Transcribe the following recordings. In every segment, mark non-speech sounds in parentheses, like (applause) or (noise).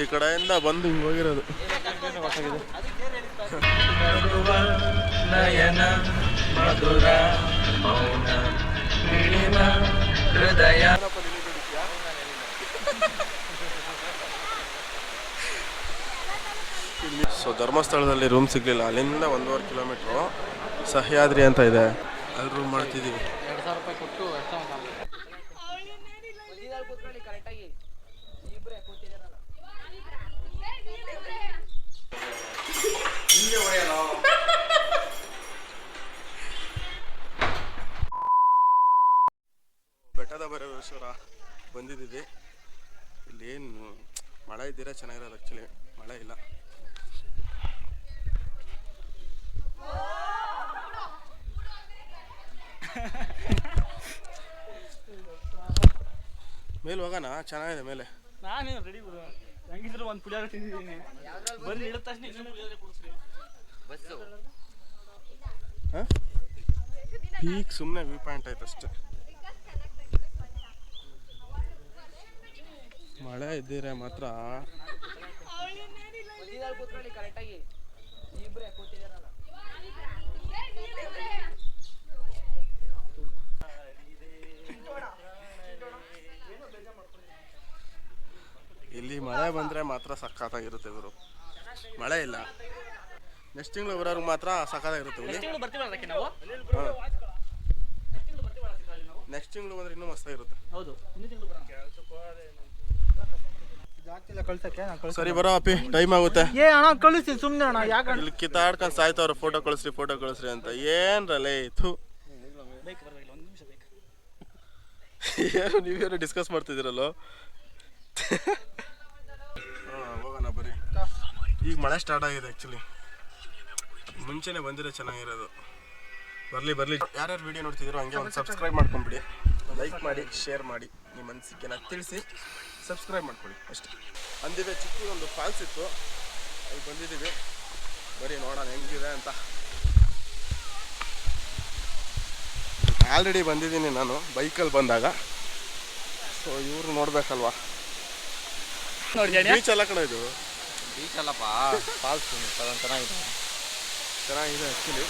ಈ ಕಡೆಯಿಂದ ಬಂದು ಹಿಂಗೆ ಹೋಗಿರೋದು. ನಯನ ಮಧುರ ಮೌನ ಹೃದಯ. ಸೊ ಧರ್ಮಸ್ಥಳದಲ್ಲಿ ರೂಮ್ ಸಿಗಲಿಲ್ಲ. ಅಲ್ಲಿಂದ ಒಂದೂವರೆ ಕಿಲೋಮೀಟ್ರು ಸಹ್ಯಾದ್ರಿ ಅಂತ ಇದೆ. ಅಲ್ಲಿ ರೂಮ್ ಮಾಡ್ತಿದ್ದೀವಿ (laughs) ಬೆಟ್ಟದ ಬರೇಶ್ವರ ಬಂದಿದ್ದೀವಿ. ಇಲ್ಲಿ ಏನು ಮಳೆ ಇದ್ದೀರಾ? ಚೆನ್ನಾಗಿರೋದು ಆ್ಯಕ್ಚುಲಿ ಮಳೆ ಇಲ್ಲ. (laughs) ಮೇಲೆ ಹೋಗೋಣ? ಚೆನ್ನಾಗಿದೆ ಮೇಲೆ. ನಾನೇನು ರೆಡಿ ಬಿಡು ಹೆಂಗಿದ್ರು ಒಂದು ಪುಳಿಯೋಗರೆ ತಿಂದಿದ್ದೀನಿ. ಬಂದು ಇಳಿದ ತಕ್ಷಣ ಇನ್ನೊಂದು ಪುಳಿಯೋಗರೆ ಕೊಡಿಸ್ರಿ ಹಾಂ ಈಗ ಸುಮ್ಮನೆ ವ್ಯೂ ಪಾಯಿಂಟ್ ಆಯ್ತು ಅಷ್ಟೇ. ಮಳೆ ಇದ್ದೀರ ಮಾತ್ರ? ಇಲ್ಲಿ ಮಳೆ ಬಂದರೆ ಮಾತ್ರ ಸಖತ್ತಾಗಿರುತ್ತೆ ಇವರು. ಮಳೆ ಇಲ್ಲ. ನೆಕ್ಸ್ಟ್ ತಿಂಗಳು ಬರೋರ್ಗೆ ಮಾತ್ರ ಸಕ್ಕತ್ತಾಗಿರುತ್ತೆ ಹುಲಿ ತಿಂಗಳು ಬರ್ತೀವಲ್ಲ ಅದಕ್ಕೆ ನಾವು? ನೆಕ್ಸ್ಟ್ ತಿಂಗಳು ಬಂದ್ರೆ ಇನ್ನೂ ಮಸ್ತಾಗಿರುತ್ತೆ ಹೌದು. ಕಳ್ಸ ಸರಿ ಬರೋ ಅಪ್ಪಿ ಟೈಮ್ ಆಗುತ್ತೆ. ಏ ಅಣ್ಣ ಕಳಿಸ್ತೀನಿ ಸುಮ್ಮನೆ ಅಣ್ಣ ಯಾಕೆ ಇಲ್ಲಿ ಕಿತ್ತಾಡ್ಕೊಂಡು ಸಾಯ್ತವ್ರು ಫೋಟೋ ಕಳಿಸ್ರಿ ಫೋಟೋ ಕಳಿಸ್ರಿ ಅಂತ. ಏನ್ರಲ್ಲೇ ಇತ್ತು ಬೇಕು ಬರಬೇಕು ಒಂದು ನಿಮಿಷ ಬೇಕು. ಏನು ನೀವೇನು ಡಿಸ್ಕಸ್ ಮಾಡ್ತಿದ್ದೀರಲ್ಲೋ? ಹಾಂ ಹೋಗೋಣ ಬರೀ ಈಗ ಮಳೆ ಸ್ಟಾರ್ಟ್ ಆಗಿದೆ ಆ್ಯಕ್ಚುಲಿ ಮುಂಚೆನೆ ಬಂದಿರೋ ಚೆನ್ನಾಗಿರೋದು. ಬರಲಿ ಬರಲಿ. ಯಾರ್ಯಾರು ವಿಡಿಯೋ ನೋಡ್ತಿದ್ದೀರೋ ಹಂಗೆ ಒಂದು ಸಬ್ಸ್ಕ್ರೈಬ್ ಮಾಡ್ಕೊಂಬಿಡಿ. ಲೈಕ್ ಮಾಡಿ ಶೇರ್ ಮಾಡಿ. ನಿಮ್ಮ ಅನಿಸಿಕೆನ ತಿಳಿಸಿ ಸಬ್ಸ್ಕ್ರೈಬ್ ಮಾಡ್ಕೊಳ್ಳಿ. ಅಷ್ಟೇ. ಅಂದಿವೆ ಚಿಕ್ಕ ಒಂದು ಫಾಲ್ಸ್ ಇತ್ತು. ಅಲ್ಲಿ ಬಂದಿದ್ದೀವಿ. ಬರೀ ನೋಡೋಣ ಹೆಂಗಿದೆ ಅಂತ. ಆಲ್ರೆಡಿ ಬಂದಿದ್ದೀನಿ ನಾನು ಬೈಕಲ್ಲಿ ಬಂದಾಗ. ಸೊ ಇವ್ರು ನೋಡ್ಬೇಕಲ್ವಾ? ನೋಡಿ ಬೀಚ್ ಎಲ್ಲ ಕಡೆ ಇದು. ಬೀಚ್ ಅಲ್ಲಪ್ಪ. (laughs) ಫಾಲ್ಸ್ ಚೆನ್ನಾಗಿದೆ. ಚೆನ್ನಾಗಿದೆ ಆ್ಯಕ್ಚುಲಿ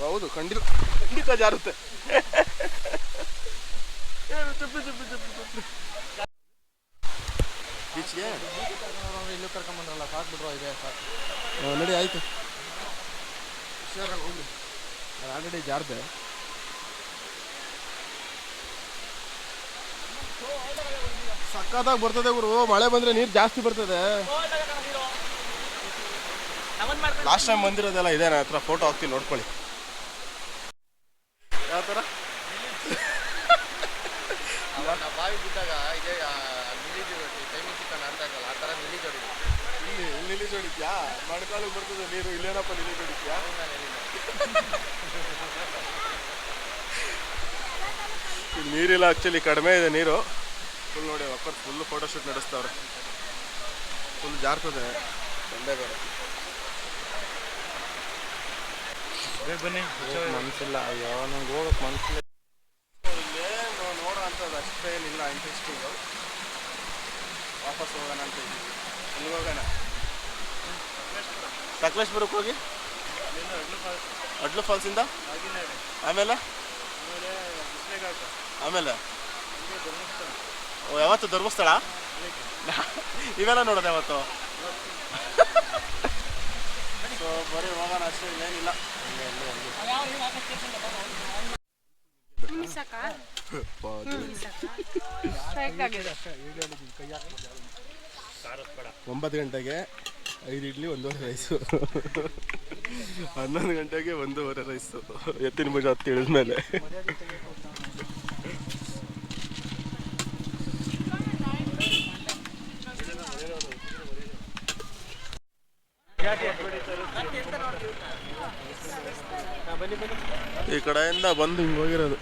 ಹೌದು ಖಂಡಿತ ಖಂಡಿತ ಜಾರುತ್ತೆ. ಬೀಚ್ಗೆ? ಇಲ್ಲೂ ಕರ್ಕೊಂಬಂದ್ರಲ್ಲ ಸಾಕು ಬಿಡ್ರೋ ಇದೆ ಸಾಕು. ನಡಿ ಆಯಿತು. ಹುಷಾರಾಗಿ ಹೋಗ್ಲಿ. ಆಲ್ರೆಡಿ ಜಾರ್ದೆ. ಸಕ್ಕತ್ತಾಗಿ ಬರ್ತದೆ ಗುರು ಮಳೆ ಬಂದ್ರೆ ನೀರು ಜಾಸ್ತಿ ಬರ್ತದೆ. ಲಾಸ್ಟ್ ಟೈಮ್ ಬಂದಿರೋದೆಲ್ಲ ಇದೆ ನನ್ನ ಹತ್ರ ಫೋಟೋ ಹಾಕ್ತೀನಿ ನೋಡ್ಕೊಳ್ಳಿ. ಯಾವ ಥರ ಬಾವಿ ಬಿದ್ದಾಗ ಇದೇ ಟೈಮಿಂಗ್ ಆ ಥರ ಜೋಡಿ ಇಲ್ಲಿ ನಿಲ್ಲಿ ಜೋಡಿದ್ಯಾ ಬರ್ತದೆ ನೀರು ಇಲ್ಲೇನಪ್ಪ ನಿಲ್ಲಿ ಜೋಡಿದ್ಯಾ ನೀರಿಲ್ಲ ಆಕ್ಚುಲಿ ಕಡಿಮೆ ಇದೆ ನೀರು. ಫುಲ್ ನೋಡಿ ಅಪ್ಪ ಫುಲ್ ಫೋಟೋಶೂಟ್ ನಡೆಸ್ತಾವ್ರೆ. ನಡೆಸ್ತವ್ರೆ ಫುಲ್ ಜಾರ್ತದೆ ಬಂದೇ ಬೇರೆ. ಬನ್ನಿ. ಮನ್ಸಿಲ್ಲ. ಅಯ್ಯೋ ನಂಗೆ ಹೋಗಕ್ಕೆ ಮನ್ಸಿಲ್ಲ. ಇಲ್ಲೇನು ನೋಡೋ ಅಂಥದ್ದು ಅಷ್ಟೇನಿಲ್ಲ ಇಂಟ್ರೆಸ್ಟಿಂಗು ವಾಪಸ್ ಹೋಗೋಣ ಅಂತ ಇದ್ದೀವಿ. ಎಲ್ಲಿ ಹೋಗೋಣ? ಸಕಲೇಶ್ಪುರಕ್ಕೆ ಹೋಗಿ? ಅಡ್ಲು ಫಾಲ್ಸಿಂದ? ಆಮೇಲೆ? ಆಮೇಲೆ ಓ ಯಾವತ್ತು ಧರ್ಮಸ್ಥಳ? ಇವೆಲ್ಲ ನೋಡೋದು ಯಾವತ್ತು? (laughs) ಸೊ ಬರೀ ಹೋಗೋಣ ಅಷ್ಟೇ ಇನ್ನೇನಿಲ್ಲ. ಒಂಬತ್ತು ಗಂಟೆಗೆ ಐದು ಇಡ್ಲಿ ಒಂದೂವರೆ ರೈಸು. ಹನ್ನೊಂದು ಗಂಟೆಗೆ ಒಂದೂವರೆ ರೈಸು. ಎತ್ತಿನ ಭುಜ ಹತ್ತಿ ಇಳಿದ್ಮೇಲೆ. ಈ ಕಡೆಯಿಂದ ಬಂದು ಹಿಂಗೆ ಹೋಗಿರೋದು.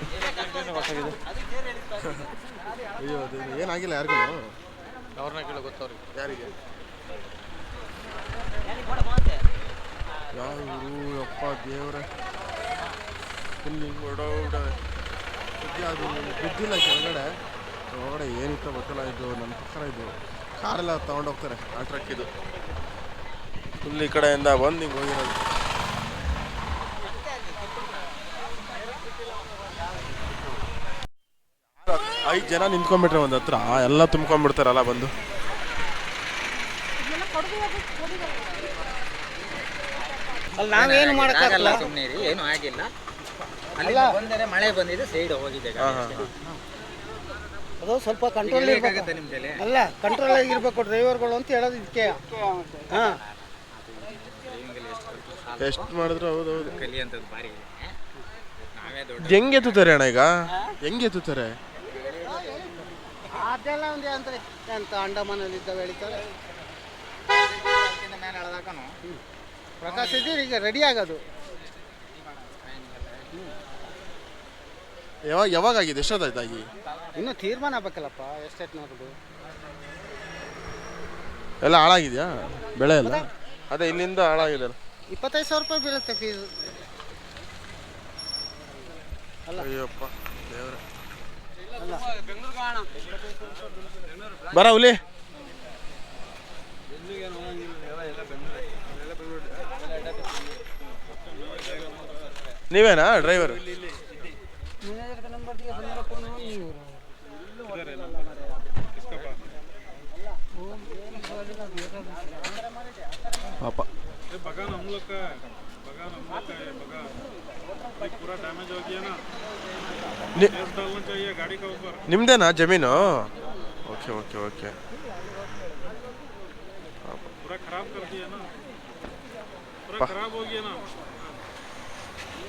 ಅಯ್ಯೋ ಅದು ಏನಾಗಿಲ್ಲ ಯಾರಿಗೂ? ಅವ್ರನ್ನ ಕೇಳೋ ಗೊತ್ತವ್ರಿಗೆ ಯಾರಿಗೆ? ಯಾವ ಯಪ್ಪ ಅಪ್ಪ ದೇವ್ರೆ. ಇಲ್ಲಿ ಹೊಡೋಡ ಅದು ಬಿದ್ದಿಲ್ಲ ಕೆಳಗಡೆ. ಒಳಗಡೆ ಏನಿತ್ತು ಗೊತ್ತಿಲ್ಲ ಇದು ನನ್ನ ಪ್ರಕಾರ ಇದು ಕಾರೆಲ್ಲ ತೊಗೊಂಡೋಗ್ತಾರೆ. ಆ ಟ್ರಕ್ ಇದು. ಫುಲ್ ಈ ಕಡೆಯಿಂದ ಬಂದು ಹಿಂಗೆ ಹೋಗಿರೋದು. ಐದು ಜನ ನಿಂತ್ಕೊಂಡ್ಬಿಟ್ರೆ ಒಂದು ಹತ್ರ. ಎಲ್ಲ ತುಂಬ್ಕೊಂಡ್ಬಿಡ್ತಾರಲ್ಲ ಬಂದು. ಅಲ್ಲಿ ನಾವೇನು ಮಾಡೋಕ್ಕಾಗಲ್ಲ ಸುಮ್ಮನೆ ರೀ ಏನು ಆಗಿಲ್ಲ. ಅಲ್ಲಿ ಬಂದರೆ ಮಳೆ ಬಂದಿದೆ ಸೈಡ್ ಹೋಗಿದೆ. ಅದು ಸ್ವಲ್ಪ ಕಂಟ್ರೋಲ್ ಇರಬೇಕಾಗುತ್ತೆ ನಿಮ್ಮ ಹೇಗಾಗುತ್ತೆ ಅಲ್ಲ ಕಂಟ್ರೋಲ್ ಆಗಿರ್ಬೇಕು ಡ್ರೈವರ್ಗಳು ಅಂತ ಹೇಳೋದು ಇದಕ್ಕೆ. ಹಾಂ. ಎಷ್ಟು ಮಾಡಿದ್ರು ಹೌದು ಹೌದು. ಭಾರಿ ಇದೆ. ನಾವೇ ದೊಡ್ಡ ಹೆಂಗೆ ಎತ್ತುತ್ತಾರೆ ಅಣ್ಣ ಈಗ? ಹೆಂಗೆ ಎತ್ತುತ್ತಾರೆ? ಅದೆಲ್ಲ ಒಂದು ಅಂದ್ರೆ ಎಂತ ಅಂಡಮಾನಲ್ಲಿ ಇದ್ದಾವೆ ಮೇಲೆ ಎಳ್ದಾಕನು ಪ್ರಕಾಶ್ ಇದ್ದೀರಿ ಈಗ ರೆಡಿ ಆಗೋದು. ಯಾವಾಗ ಯಾವಾಗ ಆಗಿದೆ ಎಷ್ಟೊತ್ತಾಯ್ತಾಗಿ ಇನ್ನೂ ತೀರ್ಮಾನ ಆಗ್ಬೇಕಲ್ಲಪ್ಪ ಎಷ್ಟೆಟ್ ನೋಡೋದು ಎಲ್ಲ ಹಾಳಾಗಿದೆಯಾ? ಬೆಳೆ ಎಲ್ಲ? ಅದೇ ಇಲ್ಲಿಂದ ಹಾಳಾಗಿದೆ ಇಪ್ಪತ್ತೈದು ಸಾವಿರ ರೂಪಾಯಿ ಬೀಳುತ್ತೆ ಫೀಸ್ ಅಯ್ಯಪ್ಪ ದೇವ್ರೆ. ಬರ ಹುಲಿ. ನೀವೇನಾ ಡ್ರೈವರು? ಪಾಪ. ಬಗ ಪೂರಾ ಡ್ಯಾಮೇಜ್ ಹೋಗಿಯೇನಾ ना नि- गैस डालना चाहिए गाड़ी के ऊपर ನಿಮ್ದೇನಾ ಜಮೀನು ಓಕೆ ಓಕೆ ಓಕೆ पूरा खराब कर दिया ना पूरा पा- खराब हो गया ना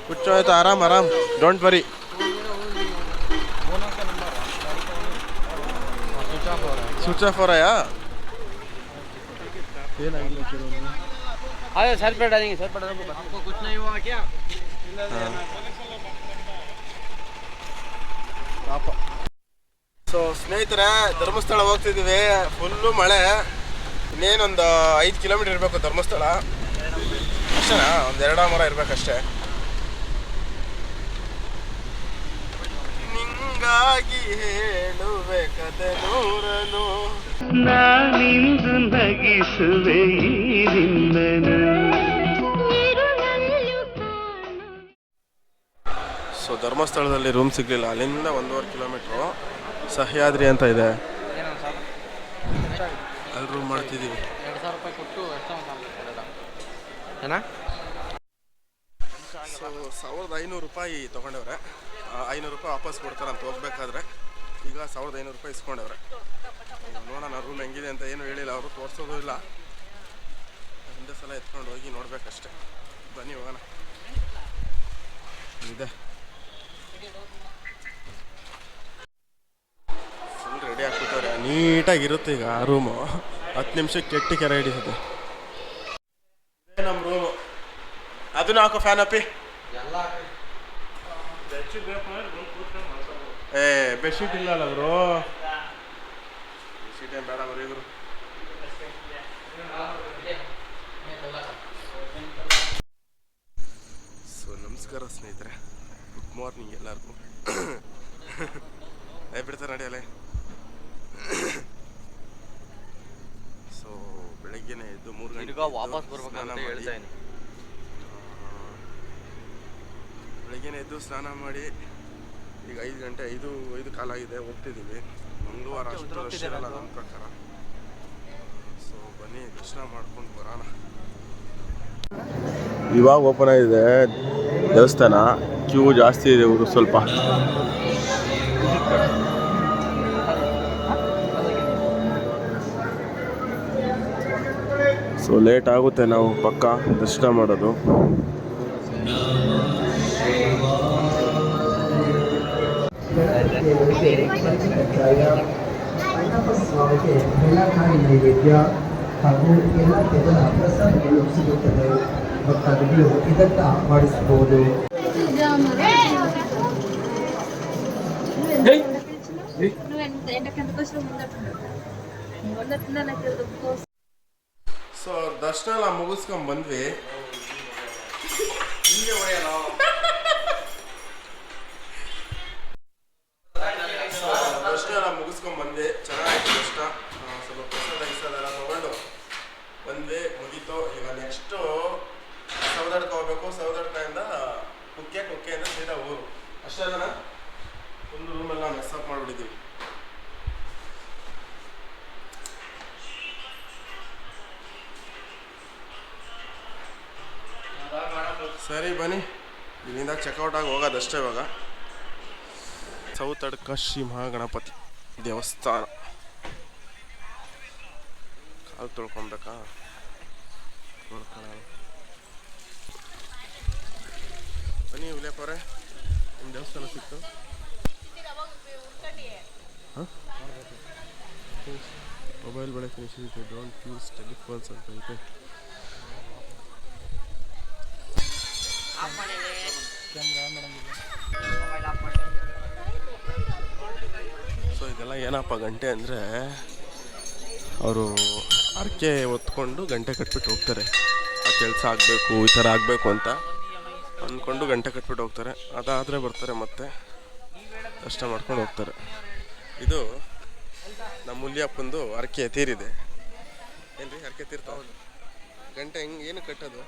ಕುಚ್ಚೋ ಆಯ್ತು ಆರಾಮ್ ಆರಾಮ್ ಡೋಂಟ್ ವರಿ ಸ್ವಿಚ್ ಆಫ್ ಅವರಯಾ ಬೇಡ ಸೊ ಸ್ನೇಹಿತರೆ, ಧರ್ಮಸ್ಥಳ ಹೋಗ್ತಿದ್ದೀವಿ. ಫುಲ್ಲು ಮಳೆ. ಇನ್ನೇನೊಂದು ಐದು ಕಿಲೋಮೀಟರ್ ಇರಬೇಕು ಧರ್ಮಸ್ಥಳ. ಅಷ್ಟೇನಾ? ಒಂದು ಎರಡು ಮರ ಇರಬೇಕಷ್ಟೇ. ನಿಂಗಾಗಿ ಹೇಳುವೆ ಕತೆ ನೂರನು ನಾನಿಂದು ನಗಿಸುವೆ ನಿನ್ನನು ಧರ್ಮಸ್ಥಳದಲ್ಲಿ ರೂಮ್ ಸಿಗಲಿಲ್ಲ. ಅಲ್ಲಿಂದ ಒಂದೂವರೆ ಕಿಲೋಮೀಟ್ರು ಸಹ್ಯಾದ್ರಿ ಅಂತ ಇದೆ. ಅಲ್ಲಿ ರೂಮ್ ಮಾಡ್ತಿದ್ದೀವಿ ಎರಡು ಸಾವಿರ ರೂಪಾಯಿ ಕೊಟ್ಟು ಎಷ್ಟು ಏನ? ಸೊ ಸಾವಿರದ ಐನೂರು ರೂಪಾಯಿ ತೊಗೊಂಡವ್ರೆ. ಐನೂರು ರೂಪಾಯಿ ವಾಪಸ್ ಕೊಡ್ತಾರೆ ಅಂತ ಹೋಗ್ಬೇಕಾದ್ರೆ ಈಗ ಸಾವಿರದ ಐನೂರು ರೂಪಾಯಿ ಇಸ್ಕೊಂಡವ್ರೆ. ನೋಡೋಣ ರೂಮ್ ಹೆಂಗಿದೆ ಅಂತ ಏನು ಹೇಳಿಲ್ಲ. ಅವರು ತೋರಿಸೋದು ಇಲ್ಲ. ಒಂದೇ ಸಲ ಎತ್ಕೊಂಡು ಹೋಗಿ ನೋಡ್ಬೇಕಷ್ಟೆ. ಬನ್ನಿ ಹೋಗೋಣ. ಇದೆ. ಫುಲ್ ರೆಡಿ ಹಾಕ್ಬಿಟ್ಟವ್ರೆ ನೀಟಾಗಿರುತ್ತೆ ಈಗ ಆ ರೂಮು ಹತ್ತು ನಿಮಿಷಕ್ಕೆ ಕೆಟ್ಟಿ ಕೆರೆ ಹಿಡಿಸುತ್ತೆ ನಮ್ಮ ರೂಮು ಅದನ್ನ ಹಾಕೋ ಫ್ಯಾನ್ ಅಪ್ಪಿ. ಏ ಬೆಡ್ಶೀಟ್ ಇಲ್ಲ ಅಲ್ಲ ಬ್ರೋ. ಬೆಡ್ಶೀಟ್ ಏನು ಬೇಡ ಬರೀ ಸೊ ನಮಸ್ಕಾರ ಸ್ನೇಹಿತರೆ. ಮಾರ್ನಿಂಗ್ ಎಲ್ಲರಿಗೂ. ಏ ಬಿಡ್ತಾರೆ ನಡೆಯಲೆ ಸೊ ಬೆಳಗ್ಗೆನೆ ಎದ್ದು ಮೂರು ಗಂಟೆ ವಾಪಸ್ ಬರ್ಬೇಕಂತ ಹೇಳ್ತಾ ಇದ್ದೀನಿ. ಬೆಳಗ್ಗೆನೆ ಎದ್ದು ಸ್ನಾನ ಮಾಡಿ ಈಗ ಐದು ಗಂಟೆ ಐದು ಐದು ಕಾಲಾಗಿದೆ ಹೋಗ್ತಿದ್ದೀವಿ ಮಂಗಳವಾರ ಅಷ್ಟು ರಶ್ ಇರಲ್ಲ ನನ್ನ ಪ್ರಕಾರ. ಸೊ ಬನ್ನಿ ದರ್ಶನ ಮಾಡ್ಕೊಂಡು ಬರೋಣ. ಇವಾಗ ಓಪನ್ ಆಗಿದೆ ದೇವಸ್ಥಾನ. ಕ್ಯೂ ಜಾಸ್ತಿ ಇದೆ ಇವರು ಸ್ವಲ್ಪ. ಸೊ ಲೇಟ್ ಆಗುತ್ತೆ ನಾವು ಪಕ್ಕ ದರ್ಶನ ಮಾಡೋದು. ಎಲ್ಲ ನೈವೇದ್ಯ ಹಾಗೂ ಎಲ್ಲ ತೆಗೆದ ಪ್ರಸಾದಗಳು ಸಿಗುತ್ತದೆ ಭಕ್ತಾದಿಗಳು ಇದನ್ನ ಮಾಡಿಸಬಹುದು. ಸೊ ದರ್ಶನ ಎಲ್ಲ ಮುಗಿಸ್ಕೊಂಡ್ ಬಂದ್ವಿ. ದರ್ಶನ ಎಲ್ಲ ಮುಗಿಸ್ಕೊಂಡ್ ಬಂದ್ವಿ. ಚೆನ್ನಾಗಿತ್ತು ದರ್ಶನ. ಸ್ವಲ್ಪ ಪ್ರಸಾದ ಗಿಸಾದ ಎಲ್ಲ ತಗೊಂಡು ಬಂದ್ವಿ, ಮುಗೀತು. ಈಗ ನೆಕ್ಸ್ಟು ಸೌದಡ್ಕ ಹೋಗ್ಬೇಕು. ಸೌದಡ್ಕದಿಂದ ಕುಕ್ಕೆ ಕುಕ್ಕೆಯಿಂದ ಸೀದಾ ಊರು. ಅಷ್ಟೇ ಜನ ಒಂದು ರೂಮೆಲ್ಲ ಮೆಸ್ ಅಪ್ ಮಾಡಿಬಿಟ್ಟಿದ್ದೀವಿ. ಸರಿ, ಬನ್ನಿ. ಇಲ್ಲಿಂದ ಚೆಕ್ಔಟ್ ಆಗಿ ಹೋಗೋದಷ್ಟೇ ಇವಾಗ. ಸೌತಡ್ಕ ಶ್ರೀ ಮಹಾಗಣಪತಿ ದೇವಸ್ಥಾನ. ಕಾಲು ತೊಳ್ಕೊಬೇಕಾ ನೋಡ್ಕೊಳ್ಳೋಣ ಬನ್ನಿ ಉಲೇಪವ್ರೆ ನಿಮ್ಮ ದೇವಸ್ಥಾನ ಸಿಕ್ತು. ಮೊಬೈಲ್ ಬಳಕೆ ನಿಷೇಧಿತ ಡೋಂಟ್ ಯೂಸ್ ಟೆಲಿಫೋನ್ಸ್ ಅಂತ ಐತೆ. ಸೊ ಇದೆಲ್ಲ ಏನಪ್ಪ ಗಂಟೆ ಅಂದರೆ ಅವರು ಅರ್ಕೆ ಹೊತ್ಕೊಂಡು ಗಂಟೆ ಕಟ್ಬಿಟ್ಟು ಹೋಗ್ತಾರೆ. ಆ ಕೆಲಸ ಆಗಬೇಕು, ಈ ಥರ ಆಗಬೇಕು ಅಂತ. ಅಂದ್ಕೊಂಡು ಗಂಟೆ ಕಟ್ಬಿಟ್ಟು ಹೋಗ್ತಾರೆ. ಅದಾದರೆ ಬರ್ತಾರೆ ಮತ್ತೆ ದರ್ಶನ ಮಾಡ್ಕೊಂಡು ಹೋಗ್ತಾರೆ. ಇದು ನಮ್ಮ ಮುಲ್ಯಪ್ಪಂದು ಹರಕೆ ತೀರಿದೆ. ಏನ್ರಿ? ಹರಕೆ ತೀರ್ತಾವ ಗಂಟೆ ಹೆಂಗೆ ಏನು ಕಟ್ಟೋದು?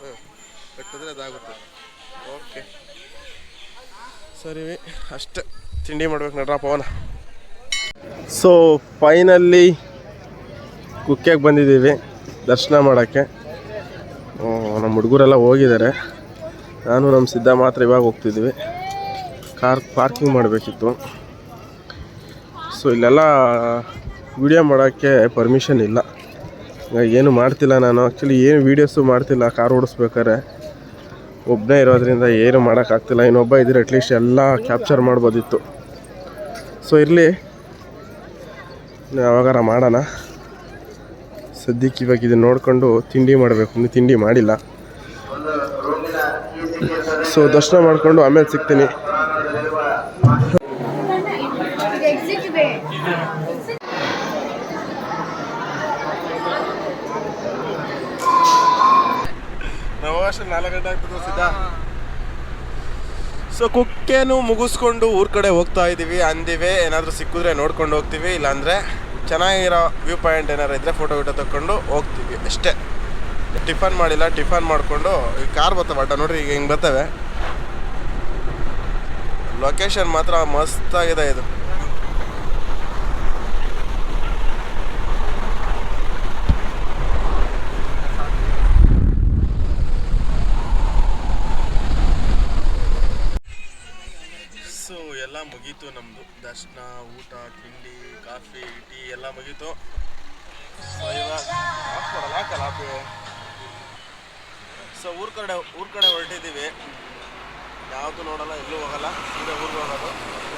ಹಾಂ ಕಟ್ಟಿದ್ರೆ ಅದಾಗುತ್ತೆ. ಓಕೆ. ಸರಿ ಅಷ್ಟೆ. ತಿಂಡಿ ಮಾಡ್ಬೇಕು ನಡ್ರ ಪವನ. ಸೊ ಫೈನಲ್ಲಿ ಕುಕ್ಕೆಗೆ ಬಂದಿದ್ದೀವಿ ದರ್ಶನ ಮಾಡೋಕ್ಕೆ. ನಮ್ಮ ಹುಡುಗರೆಲ್ಲ ಹೋಗಿದ್ದಾರೆ. ನಾನು ನಮ್ಮ ಸಿದ್ಧ ಮಾತ್ರ ಇವಾಗ ಹೋಗ್ತಿದ್ವಿ ಕಾರ್, ಪಾರ್ಕಿಂಗ್ ಮಾಡಬೇಕಿತ್ತು. ಸೊ ಇಲ್ಲೆಲ್ಲ ವಿಡಿಯೋ ಮಾಡೋಕ್ಕೆ ಪರ್ಮಿಷನ್ ಇಲ್ಲ. ಏನು ಮಾಡ್ತಿಲ್ಲ ನಾನು. ಆ್ಯಕ್ಚುಲಿ ಏನು ವೀಡಿಯೋಸು ಮಾಡ್ತಿಲ್ಲ. ಕಾರ್ ಓಡಿಸ್ಬೇಕಾದ್ರೆ. ಒಬ್ಬನೇ ಇರೋದ್ರಿಂದ ಏನು ಮಾಡೋಕ್ಕಾಗ್ತಿಲ್ಲ ಇನ್ನೊಬ್ಬ ಇದ್ರೆ ಅಟ್ಲೀಸ್ಟ್ ಎಲ್ಲ ಕ್ಯಾಪ್ಚರ್ ಮಾಡ್ಬೋದಿತ್ತು. ಸೊ ಇರಲಿ. ಯಾವಾಗಾರ ಮಾಡೋಣ. ಸದ್ಯಕ್ಕೆ ಇವಾಗ ಇದನ್ನು ನೋಡಿಕೊಂಡು ತಿಂಡಿ ಮಾಡಬೇಕು ಅಂದರೆ ತಿಂಡಿ ಮಾಡಿಲ್ಲ. ಸೊ ದರ್ಶನ ಮಾಡಿಕೊಂಡು ಆಮೇಲೆ ಸಿಗ್ತೀನಿ. ನಾಲ್ಕು ಗಂಟೆ ಸೊ ಕುಕ್ಕೇನು ಮುಗಿಸ್ಕೊಂಡು ಊರ ಕಡೆ ಹೋಗ್ತಾ ಇದ್ದೀವಿ ಅಂದಿವೆ, ಏನಾದರೂ ಸಿಕ್ಕಿದ್ರೆ ನೋಡ್ಕೊಂಡು ಹೋಗ್ತೀವಿ, ಇಲ್ಲಾಂದರೆ ಚೆನ್ನಾಗಿರೋ ವ್ಯೂ ಪಾಯಿಂಟ್ ಏನಾರು ಇದ್ರೆ ಫೋಟೋ ಗಿಟೋ ತಗೊಂಡು ಹೋಗ್ತೀವಿ ಅಷ್ಟೇ. ಟಿಫನ್ ಮಾಡಿಲ್ಲ, ಟಿಫನ್ ಮಾಡಿಕೊಂಡು, ಈ ಕಾರ್ ಬರ್ತವೆ ಅಡ್ಡ, ನೋಡ್ರಿ ಈಗ ಹಿಂಗೆ ಬರ್ತವೆ. ಲೊಕೇಶನ್ ಮಾತ್ರ ಮಸ್ತಾಗಿದೆ ಇದು ಸೊ ಎಲ್ಲ ಮುಗೀತು ನಮ್ಮದು ದರ್ಶನ, ಊಟ, ತಿಂಡಿ, ಕಾಫಿ, ಟೀ ಎಲ್ಲ ಮುಗೀತು. ಸೊ ಹಾಕಲ್ಲ ಸೊ ಊರ ಕಡೆ ಊರ ಕಡೆ ಹೊರಟಿದ್ದೀವಿ. ಯಾವುದು ನೋಡಲ್ಲ, ಎಲ್ಲೂ ಹೋಗಲ್ಲ. ಸೀದಾ ಊರಿಗೆ ಹೋಗೋದು.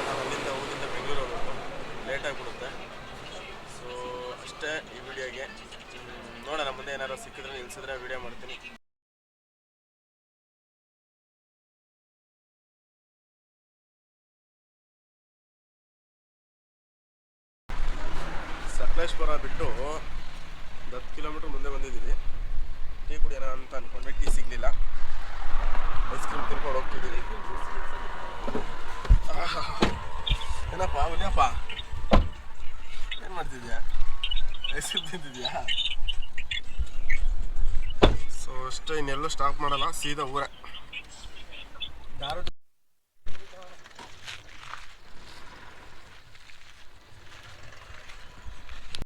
ನಾವು ಅಲ್ಲಿಂದ, ಊರಿಂದ ಬೆಂಗಳೂರು ಹೋಗೋದು. ಲೇಟ್ ಆಗಿಬಿಡುತ್ತೆ. ಸೊ ಅಷ್ಟೇ ಈ ವಿಡಿಯೋಗೆ ನೋಡೋಣ, ಮುಂದೆ ಏನಾರು ಸಿಕ್ಕಿದ್ರೆ ನಿಲ್ಸಿದ್ರೆ ವಿಡಿಯೋ ಮಾಡ್ತೀನಿ ಸಕಲೇಶ್ವರ ಬಿಟ್ಟು ಒಂದು ಹತ್ತು ಕಿಲೋಮೀಟ್ರ್ ಮುಂದೆ ಬಂದಿದ್ದೀವಿ ಟೀ ಕುಡಿಯೋಣ ಅಂತ ಅಂದ್ಕೊಂಡ್ರೆ ಟೀ ಸಿಗಲಿಲ್ಲ ಐಸ್ ಕ್ರೀಮ್ ತಿನ್ಕೊಂಡು ಹೋಗ್ತಿದ್ದೀವಿ ಆಹಾ. (laughs) ಏನಪ್ಪ ಉಲಿಯಪ್ಪ ಏನು ಮಾಡ್ತಿದ್ಯಾ? ಐಸ್ಕ್ರೀಮ್ ತಿಂತಿದ್ಯಾ? ಸೊ ಅಷ್ಟೇ ಇನ್ನೆಲ್ಲೂ ಸ್ಟಾಪ್ ಮಾಡಲ್ಲ ಸೀದಾ ಊರೇ.